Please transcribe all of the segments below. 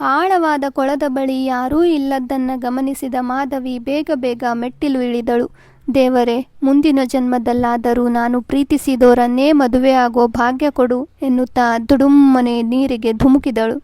ಆಳವಾದ ಕೊಳದ ಬಳಿ ಯಾರೂ ಇಲ್ಲದ್ದನ್ನು ಗಮನಿಸಿದ ಮಾಧವಿ ಬೇಗ ಬೇಗ ಮೆಟ್ಟಿಲು ಇಳಿದಳು. ದೇವರೇ, ಮುಂದಿನ ಜನ್ಮದಲ್ಲಾದರೂ ನಾನು ಪ್ರೀತಿಸಿದವರನ್ನೇ ಆಗೋ ಭಾಗ್ಯ ಕೊಡು ಎನ್ನುತ್ತಾ ದುಡುಮ್ಮನೆ ನೀರಿಗೆ ಧುಮುಕಿದಳು.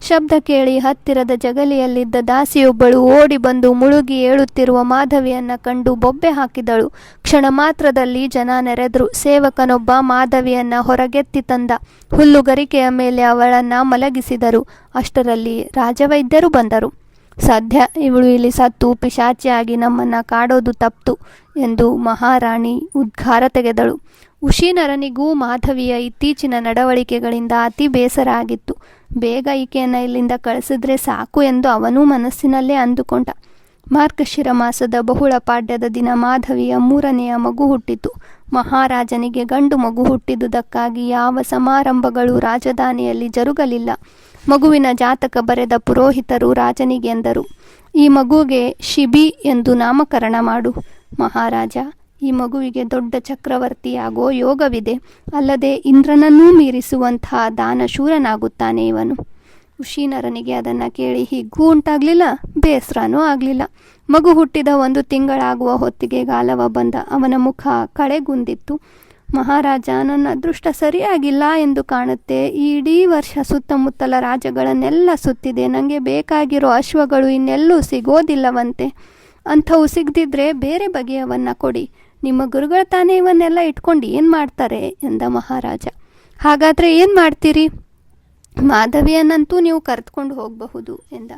ಶಬ್ದ ಕೇಳಿ ಹತ್ತಿರದ ಜಗಲಿಯಲ್ಲಿದ್ದ ದಾಸಿಯೊಬ್ಬಳು ಓಡಿ ಬಂದು ಮುಳುಗಿ ಏಳುತ್ತಿರುವ ಮಾಧವಿಯನ್ನ ಕಂಡು ಬೊಬ್ಬೆ ಹಾಕಿದಳು. ಕ್ಷಣ ಮಾತ್ರದಲ್ಲಿ ಜನ ನೆರೆದ್ರು. ಸೇವಕನೊಬ್ಬ ಮಾಧವಿಯನ್ನ ಹೊರಗೆತ್ತಿ ತಂದ. ಹುಲ್ಲುಗರಿಕೆಯ ಮೇಲೆ ಅವಳನ್ನ ಮಲಗಿಸಿದರು. ಅಷ್ಟರಲ್ಲಿ ರಾಜವೈದ್ಯರು ಬಂದರು. ಸದ್ಯ ಇವಳು ಇಲ್ಲಿ ಸತ್ತು, ಪಿಶಾಚಿಯಾಗಿ ನಮ್ಮನ್ನ ಕಾಡೋದು ತಪ್ತು ಎಂದು ಮಹಾರಾಣಿ ಉದ್ಘಾರ ತೆಗೆದಳು. ಉಶೀನರನಿಗೂ ಮಾಧವಿಯ ಇತ್ತೀಚಿನ ನಡವಳಿಕೆಗಳಿಂದ ಅತಿ ಬೇಸರ ಆಗಿತ್ತು. ಬೇಗ ಈಕೆಯನ್ನು ಇಲ್ಲಿಂದ ಕಳಿಸಿದ್ರೆ ಸಾಕು ಎಂದು ಅವನೂ ಮನಸ್ಸಿನಲ್ಲೇ ಅಂದುಕೊಂಡ. ಮಾರ್ಗಶಿರ ಮಾಸದ ಬಹುಳ ಪಾಡ್ಯದ ದಿನ ಮಾಧವಿಯ ಮೂರನೆಯ ಮಗು ಹುಟ್ಟಿತು. ಮಹಾರಾಜನಿಗೆ ಗಂಡು ಮಗು ಹುಟ್ಟಿದುದಕ್ಕಾಗಿ ಯಾವ ಸಮಾರಂಭಗಳು ರಾಜಧಾನಿಯಲ್ಲಿ ಜರುಗಲಿಲ್ಲ. ಮಗುವಿನ ಜಾತಕ ಬರೆದ ಪುರೋಹಿತರು ರಾಜನಿಗೆ ಎಂದರು, ಈ ಮಗುಗೆ ಶಿಬಿ ಎಂದು ನಾಮಕರಣ ಮಾಡು, ಮಹಾರಾಜ. ಈ ಮಗುವಿಗೆ ದೊಡ್ಡ ಚಕ್ರವರ್ತಿಯಾಗೋ ಯೋಗವಿದೆ. ಅಲ್ಲದೆ ಇಂದ್ರನನ್ನೂ ಮೀರಿಸುವಂತಹ ದಾನಶೂರನಾಗುತ್ತಾನೆ ಇವನು. ಋಷೀನರನಿಗೆ ಅದನ್ನು ಕೇಳಿ ಹಿಗ್ಗೂ ಉಂಟಾಗಲಿಲ್ಲ, ಬೇಸರನೂ ಆಗಲಿಲ್ಲ. ಮಗು ಹುಟ್ಟಿದ ಒಂದು ತಿಂಗಳಾಗುವ ಹೊತ್ತಿಗೆ ಗಾಲವ ಬಂದ ಅವನ ಮುಖ ಕಳೆಗುಂದಿತ್ತು. ಮಹಾರಾಜ, ನನ್ನ ಅದೃಷ್ಟ ಸರಿಯಾಗಿಲ್ಲ ಎಂದು ಕಾಣುತ್ತೆ. ಈ ಇಡೀ ವರ್ಷ ಸುತ್ತಮುತ್ತಲ ರಾಜಗಳನ್ನೆಲ್ಲ ಸುತ್ತಿದೆ. ನನಗೆ ಬೇಕಾಗಿರೋ ಅಶ್ವಗಳು ಇನ್ನೆಲ್ಲೂ ಸಿಗೋದಿಲ್ಲವಂತೆ. ಅಂಥವು ಸಿಗದಿದ್ರೆ ಬೇರೆ ಬಗೆಯವನ್ನ ಕೊಡಿ. ನಿಮ್ಮ ಗುರುಗಳ ತಾನೇ ಇವನ್ನೆಲ್ಲ ಇಟ್ಕೊಂಡು ಏನು ಮಾಡ್ತಾರೆ ಎಂದ ಮಹಾರಾಜ. ಹಾಗಾದರೆ ಏನು ಮಾಡ್ತೀರಿ? ಮಾಧವಿಯನ್ನಂತೂ ನೀವು ಕರೆದುಕೊಂಡು ಹೋಗಬಹುದು ಎಂದ.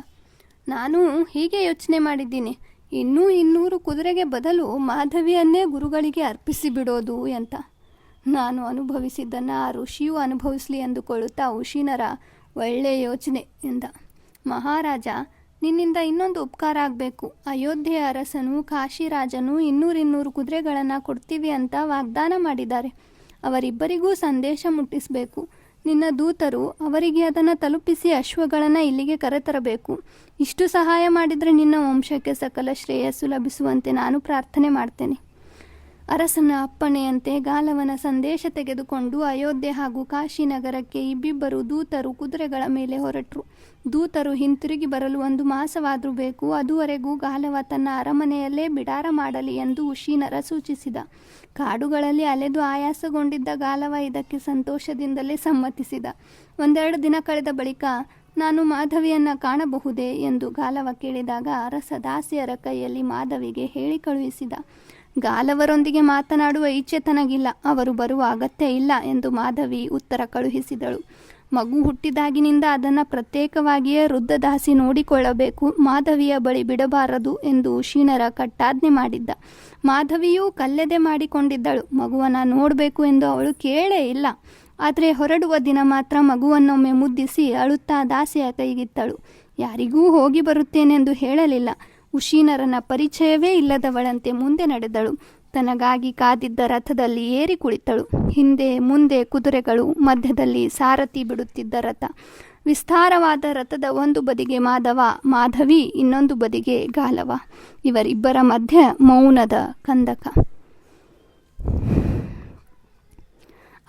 ನಾನು ಹೀಗೆ ಯೋಚನೆ ಮಾಡಿದ್ದೀನಿ. ಇನ್ನೂ ಇನ್ನೂರು ಕುದುರೆಗೆ ಬದಲು ಮಾಧವಿಯನ್ನೇ ಗುರುಗಳಿಗೆ ಅರ್ಪಿಸಿ ಬಿಡೋದು ಅಂತ ನಾನು ಅನುಭವಿಸಿದ್ದನ್ನು ಆ ಋಷಿಯು ಅನುಭವಿಸಲಿ ಎಂದುಕೊಳ್ಳುತ್ತಾ ಉಷಿನರ ಒಳ್ಳೆಯ ಯೋಚನೆ ಎಂದ. ಮಹಾರಾಜ ನಿನ್ನಿಂದ ಇನ್ನೊಂದು ಉಪಕಾರ ಆಗಬೇಕು. ಅಯೋಧ್ಯೆ ಅರಸನು ಕಾಶಿರಾಜನು ಇನ್ನೂರಿನ್ನೂರು ಕುದುರೆಗಳನ್ನು ಕೊಡ್ತೀವಿ ಅಂತ ವಾಗ್ದಾನ ಮಾಡಿದ್ದಾರೆ. ಅವರಿಬ್ಬರಿಗೂ ಸಂದೇಶ ಮುಟ್ಟಿಸಬೇಕು. ನಿನ್ನ ದೂತರು ಅವರಿಗೆ ಅದನ್ನು ತಲುಪಿಸಿ ಅಶ್ವಗಳನ್ನು ಇಲ್ಲಿಗೆ ಕರೆತರಬೇಕು. ಇಷ್ಟು ಸಹಾಯ ಮಾಡಿದರೆ ನಿನ್ನ ವಂಶಕ್ಕೆ ಸಕಲ ಶ್ರೇಯಸ್ಸು ಲಭಿಸುವಂತೆ ನಾನು ಪ್ರಾರ್ಥನೆ ಮಾಡ್ತೇನೆ. ಅರಸನ ಅಪ್ಪಣೆಯಂತೆ ಗಾಲವನ ಸಂದೇಶ ತೆಗೆದುಕೊಂಡು ಅಯೋಧ್ಯೆ ಹಾಗೂ ಕಾಶಿನಗರಕ್ಕೆ ಇಬ್ಬಿಬ್ಬರು ದೂತರು ಕುದುರೆಗಳ ಮೇಲೆ ಹೊರಟರು. ದೂತರು ಹಿಂತಿರುಗಿ ಬರಲು ಒಂದು ಮಾಸವಾದರೂ ಬೇಕು. ಅದುವರೆಗೂ ಗಾಲವ ತನ್ನ ಅರಮನೆಯಲ್ಲೇ ಬಿಡಾರ ಮಾಡಲಿ ಎಂದು ಉಶೀನರ ಸೂಚಿಸಿದ. ಕಾಡುಗಳಲ್ಲಿ ಅಲೆದು ಆಯಾಸಗೊಂಡಿದ್ದ ಗಾಲವ ಇದಕ್ಕೆ ಸಂತೋಷದಿಂದಲೇ ಸಮ್ಮತಿಸಿದ. ಒಂದೆರಡು ದಿನ ಕಳೆದ ಬಳಿಕ, ನಾನು ಮಾಧವಿಯನ್ನ ಕಾಣಬಹುದೇ? ಎಂದು ಗಾಲವ ಕೇಳಿದಾಗ ಅರಸ ದಾಸಿಯರ ಕೈಯಲ್ಲಿ ಮಾಧವಿಗೆ ಹೇಳಿ ಕಳುಹಿಸಿದ. ಗಾಲವರೊಂದಿಗೆ ಮಾತನಾಡುವ ಇಚ್ಛೆ ತನಗಿಲ್ಲ. ಅವರು ಬರುವ ಅಗತ್ಯ ಇಲ್ಲ ಎಂದು ಮಾಧವಿ ಉತ್ತರ ಕಳುಹಿಸಿದಳು. ಮಗು ಹುಟ್ಟಿದಾಗಿನಿಂದ ಅದನ್ನು ಪ್ರತ್ಯೇಕವಾಗಿಯೇ ವೃದ್ಧದಾಸಿ ನೋಡಿಕೊಳ್ಳಬೇಕು. ಮಾಧವಿಯ ಬಳಿ ಬಿಡಬಾರದು ಎಂದು ಶೀನರ ಕಟ್ಟಾಜ್ಞೆ ಮಾಡಿದ್ದ. ಮಾಧವಿಯೂ ಕಲ್ಲೆದೆ ಮಾಡಿಕೊಂಡಿದ್ದಳು. ಮಗುವನ್ನು ನೋಡಬೇಕು ಎಂದು ಅವಳು ಕೇಳೇ ಇಲ್ಲ. ಆದರೆ ಹೊರಡುವ ದಿನ ಮಾತ್ರ ಮಗುವನ್ನೊಮ್ಮೆ ಮುದ್ದಿಸಿ ಅಳುತ್ತಾ ದಾಸಿಯ ಕೈಗಿತ್ತಳು. ಯಾರಿಗೂ ಹೋಗಿ ಬರುತ್ತೇನೆಂದು ಹೇಳಲಿಲ್ಲ. ಉಶೀನರನ ಪರಿಚಯವೇ ಇಲ್ಲದವಳಂತೆ ಮುಂದೆ ನಡೆದಳು. ತನಗಾಗಿ ಕಾದಿದ್ದ ರಥದಲ್ಲಿ ಏರಿ ಕುಳಿತಳು. ಹಿಂದೆ ಮುಂದೆ ಕುದುರೆಗಳು, ಮಧ್ಯದಲ್ಲಿ ಸಾರಥಿ ಬಿಡುತ್ತಿದ್ದ ರಥ. ವಿಸ್ತಾರವಾದ ರಥದ ಒಂದು ಬದಿಗೆ ಮಾಧವ, ಮಾಧವಿ, ಇನ್ನೊಂದು ಬದಿಗೆ ಗಾಲವ. ಇವರಿಬ್ಬರ ಮಧ್ಯ ಮೌನದ ಕಂದಕ.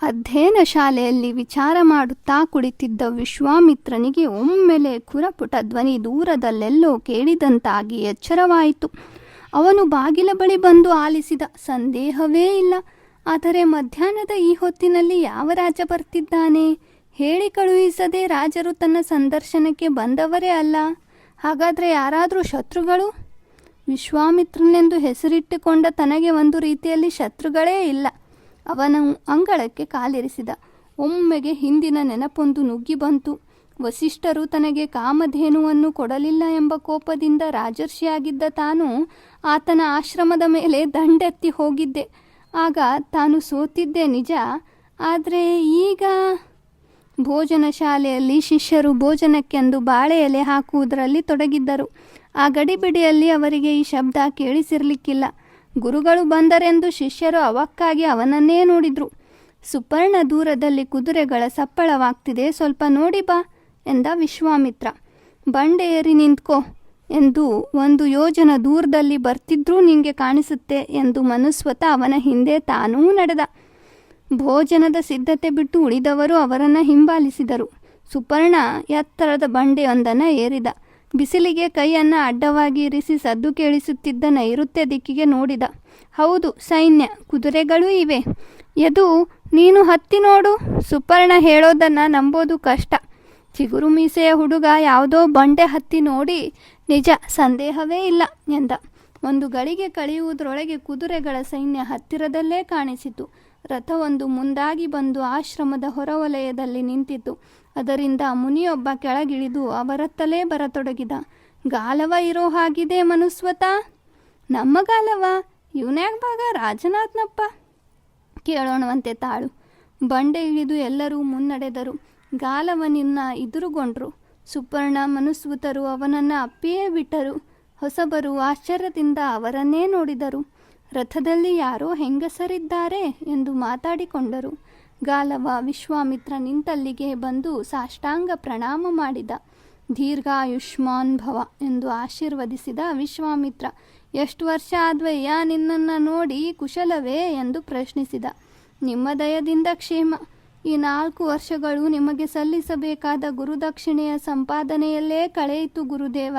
ಅಧ್ಯಯನ ಶಾಲೆಯಲ್ಲಿ ವಿಚಾರ ಮಾಡುತ್ತಾ ಕುಳಿತಿದ್ದ ವಿಶ್ವಾಮಿತ್ರನಿಗೆ ಒಮ್ಮೆಲೆ ಕುರಪುಟ ಧ್ವನಿ ದೂರದಲ್ಲೆಲ್ಲೋ ಕೇಳಿದಂತಾಗಿ ಎಚ್ಚರವಾಯಿತು. ಅವನು ಬಾಗಿಲ ಬಳಿ ಬಂದು ಆಲಿಸಿದ, ಸಂದೇಹವೇ ಇಲ್ಲ. ಆದರೆ ಮಧ್ಯಾಹ್ನದ ಈ ಹೊತ್ತಿನಲ್ಲಿ ಯಾವ ರಾಜ ಬರ್ತಿದ್ದಾನೆ? ಹೇಳಿ ಕಳುಹಿಸದೆ ರಾಜರು ತನ್ನ ಸಂದರ್ಶನಕ್ಕೆ ಬಂದವರೇ ಅಲ್ಲ. ಹಾಗಾದರೆ ಯಾರಾದರೂ ಶತ್ರುಗಳು? ವಿಶ್ವಾಮಿತ್ರನೆಂದು ಹೆಸರಿಟ್ಟುಕೊಂಡ ತನಗೆ ಒಂದು ರೀತಿಯಲ್ಲಿ ಶತ್ರುಗಳೇ ಇಲ್ಲ. ಅವನ ಅಂಗಳಕ್ಕೆ ಕಾಲಿರಿಸಿದ. ಒಮ್ಮೆಗೆ ಹಿಂದಿನ ನೆನಪೊಂದು ನುಗ್ಗಿ ಬಂತು. ವಸಿಷ್ಠರು ತನಗೆ ಕಾಮಧೇನುವನ್ನು ಕೊಡಲಿಲ್ಲ ಎಂಬ ಕೋಪದಿಂದ ರಾಜರ್ಷಿಯಾಗಿದ್ದ ತಾನು ಆತನ ಆಶ್ರಮದ ಮೇಲೆ ದಂಡೆತ್ತಿ ಹೋಗಿದ್ದೆ. ಆಗ ತಾನು ಸೋತಿದ್ದೆ ನಿಜ. ಆದರೆ ಈಗ ಭೋಜನ ಶಾಲೆಯಲ್ಲಿ ಶಿಷ್ಯರು ಭೋಜನಕ್ಕೆಂದು ಬಾಳೆ ಎಲೆ ಹಾಕುವುದರಲ್ಲಿ ತೊಡಗಿದ್ದರು. ಆ ಗಡಿಬಿಡಿಯಲ್ಲಿ ಅವರಿಗೆ ಈ ಶಬ್ದ ಕೇಳಿಸಿರ್ಲಿಕ್ಕಿಲ್ಲ. ಗುರುಗಳು ಬಂದರೆಂದು ಶಿಷ್ಯರು ಅವಕ್ಕಾಗಿ ಅವನನ್ನೇ ನೋಡಿದ್ರು. ಸುಪರ್ಣ ದೂರದಲ್ಲಿ ಕುದುರೆಗಳ ಸಪ್ಪಳವಾಗ್ತಿದೆ, ಸ್ವಲ್ಪ ನೋಡಿ ಬಾ ಎಂದ ವಿಶ್ವಾಮಿತ್ರ. ಬಂಡೆ ಏರಿ ನಿಂತ್ಕೋ ಎಂದು ಒಂದು ಯೋಜನ ದೂರದಲ್ಲಿ ಬರ್ತಿದ್ರೂ ನಿಂಗೆ ಕಾಣಿಸುತ್ತೆ ಎಂದು ಮನುಸ್ವತ ಅವನ ಹಿಂದೆ ತಾನೂ ನಡೆದ. ಭೋಜನದ ಸಿದ್ಧತೆ ಬಿಟ್ಟು ಉಳಿದವರು ಅವರನ್ನು ಹಿಂಬಾಲಿಸಿದರು. ಸುಪರ್ಣ ಎತ್ತರದ ಬಂಡೆಯೊಂದನ್ನು ಏರಿದ. ಬಿಸಿಲಿಗೆ ಕೈಯನ್ನು ಅಡ್ಡವಾಗಿ ಇರಿಸಿ ಸದ್ದು ಕೇಳಿಸುತ್ತಿದ್ದ ನೈಋತ್ಯ ದಿಕ್ಕಿಗೆ ನೋಡಿದ. ಹೌದು ಸೈನ್ಯ, ಕುದುರೆಗಳೂ ಇವೆ. ಯದು, ನೀನು ಹತ್ತಿ ನೋಡು. ಸುಪರ್ಣ ಹೇಳೋದನ್ನು ನಂಬೋದು ಕಷ್ಟ. ಚಿಗುರು ಮೀಸೆಯ ಹುಡುಗ ಯಾವುದೋ ಬಂಡೆ ಹತ್ತಿ ನೋಡಿ ನಿಜ ಸಂದೇಹವೇ ಇಲ್ಲ ಎಂದ. ಒಂದು ಗಳಿಗೆ ಕಳೆಯುವುದರೊಳಗೆ ಕುದುರೆಗಳ ಸೈನ್ಯ ಹತ್ತಿರದಲ್ಲೇ ಕಾಣಿಸಿತು. ರಥವೊಂದು ಮುಂದಾಗಿ ಬಂದು ಆಶ್ರಮದ ಹೊರವಲಯದಲ್ಲಿ ನಿಂತಿತು. ಅದರಿಂದ ಮುನಿಯೊಬ್ಬ ಕೆಳಗಿಳಿದು ಅವರತ್ತಲೇ ಬರತೊಡಗಿದ. ಗಾಲವ ಇರೋ ಹಾಗಿದೆ ಮನುಸ್ವತ. ನಮ್ಮ ಗಾಲವ ಇವನ್ಯಾಗ ರಾಜನಾಥ್ನಪ್ಪ ಕೇಳೋಣವಂತೆ ತಾಳು. ಬಂಡೆ ಇಳಿದು ಎಲ್ಲರೂ ಮುನ್ನಡೆದರು. ಗಾಲವನಿನ್ನ ಎದುರುಗೊಂಡ್ರು ಸುಪರ್ಣ ಮನುಸ್ವತರು ಅವನನ್ನು ಅಪ್ಪಿಯೇ ಬಿಟ್ಟರು. ಹೊಸಬರು ಆಶ್ಚರ್ಯದಿಂದ ಅವರನ್ನೇ ನೋಡಿದರು. ರಥದಲ್ಲಿ ಯಾರೋ ಹೆಂಗಸರಿದ್ದಾರೆ ಎಂದು ಮಾತಾಡಿಕೊಂಡರು. ಗಾಲವ ವಿಶ್ವಾಮಿತ್ರ ನಿಂತಲ್ಲಿಗೆ ಬಂದು ಸಾಷ್ಟಾಂಗ ಪ್ರಣಾಮ ಮಾಡಿದ. ದೀರ್ಘಾಯುಷ್ಮಾನ್ ಭವ ಎಂದು ಆಶೀರ್ವದಿಸಿದ ವಿಶ್ವಾಮಿತ್ರ, ಎಷ್ಟು ವರ್ಷ ಆದ್ವಯ್ಯ ನಿನ್ನನ್ನು ನೋಡಿ ಕುಶಲವೇ? ಎಂದು ಪ್ರಶ್ನಿಸಿದ. ನಿಮ್ಮ ದಯದಿಂದ ಕ್ಷೇಮ. ಈ ನಾಲ್ಕು ವರ್ಷಗಳು ನಿಮಗೆ ಸಲ್ಲಿಸಬೇಕಾದ ಗುರುದಕ್ಷಿಣೆಯ ಸಂಪಾದನೆಯಲ್ಲೇ ಕಳೆಯಿತು ಗುರುದೇವ.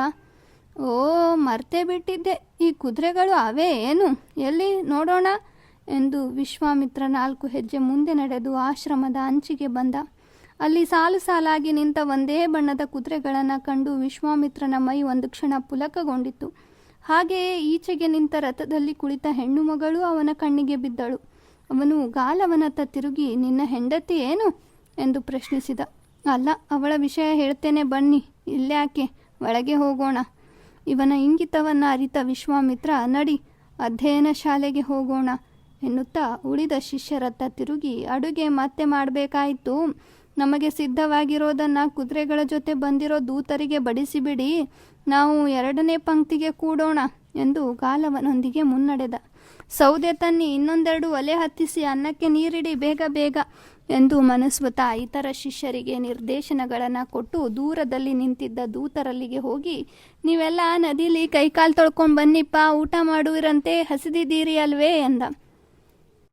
ಓ, ಮರ್ತೇ ಬಿಟ್ಟಿದ್ದೆ. ಈ ಕುದುರೆಗಳು ಅವೇ ಏನು? ಎಲ್ಲಿ ನೋಡೋಣ? ಎಂದು ವಿಶ್ವಾಮಿತ್ರ ನಾಲ್ಕು ಹೆಜ್ಜೆ ಮುಂದೆ ನಡೆದು ಆಶ್ರಮದ ಅಂಚಿಗೆ ಬಂದ. ಅಲ್ಲಿ ಸಾಲು ಸಾಲಾಗಿ ನಿಂತ ಒಂದೇ ಬಣ್ಣದ ಕುದುರೆಗಳನ್ನು ಕಂಡು ವಿಶ್ವಾಮಿತ್ರನ ಮೈ ಒಂದು ಕ್ಷಣ ಪುಲಕಗೊಂಡಿತು ಹಾಗೆಯೇ ಈಚೆಗೆ ನಿಂತ ರಥದಲ್ಲಿ ಕುಳಿತ ಹೆಣ್ಣು ಮಗಳು ಅವನ ಕಣ್ಣಿಗೆ ಬಿದ್ದಳು. ಅವನು ಗಾಲವನತ್ತ ತಿರುಗಿ, ನಿನ್ನ ಹೆಂಡತಿ ಏನು? ಎಂದು ಪ್ರಶ್ನಿಸಿದ. ಅಲ್ಲ, ಅವಳ ವಿಷಯ ಹೇಳ್ತೇನೆ ಬನ್ನಿ ಇಲ್ಲ್ಯಾಕೆ ಒಳಗೆ ಹೋಗೋಣ. ಇವನ ಇಂಗಿತವನ್ನು ಅರಿತ ವಿಶ್ವಾಮಿತ್ರ, ನಡಿ, ಅಧ್ಯಯನ ಶಾಲೆಗೆ ಹೋಗೋಣ. ಎನ್ನುತ್ತಾ ಉಳಿದ ಶಿಷ್ಯರತ್ತ ತಿರುಗಿ, ಅಡುಗೆ ಮತ್ತೆ ಮಾಡಬೇಕಾಯಿತು? ನಮಗೆ ಸಿದ್ಧವಾಗಿರೋದನ್ನು ಕುದುರೆಗಳ ಜೊತೆ ಬಂದಿರೋ ದೂತರಿಗೆ ಬಡಿಸಿಬಿಡಿ. ನಾವು ಎರಡನೇ ಪಂಕ್ತಿಗೆ ಕೂಡೋಣ ಎಂದು ಕಾಲವನೊಂದಿಗೆ ಮುನ್ನಡೆದ. ಸೌದೆ ತನ್ನಿ, ಇನ್ನೊಂದೆರಡು ಒಲೆ ಹತ್ತಿಸಿ, ಅನ್ನಕ್ಕೆ ನೀರಿಡಿ, ಬೇಗ ಬೇಗ ಎಂದು ಮನಸ್ವತ ಇತರ ಶಿಷ್ಯರಿಗೆ ನಿರ್ದೇಶನಗಳನ್ನು ಕೊಟ್ಟು ದೂರದಲ್ಲಿ ನಿಂತಿದ್ದ ದೂತರಲ್ಲಿಗೆ ಹೋಗಿ, ನೀವೆಲ್ಲ ನದಿಲಿ ಕೈಕಾಲು ತೊಳ್ಕೊಂಡು ಬನ್ನಿಪ್ಪ, ಊಟ ಮಾಡುವಿರಂತೆ, ಹಸಿದಿದ್ದೀರಿ ಅಲ್ವೇ ಎಂದ.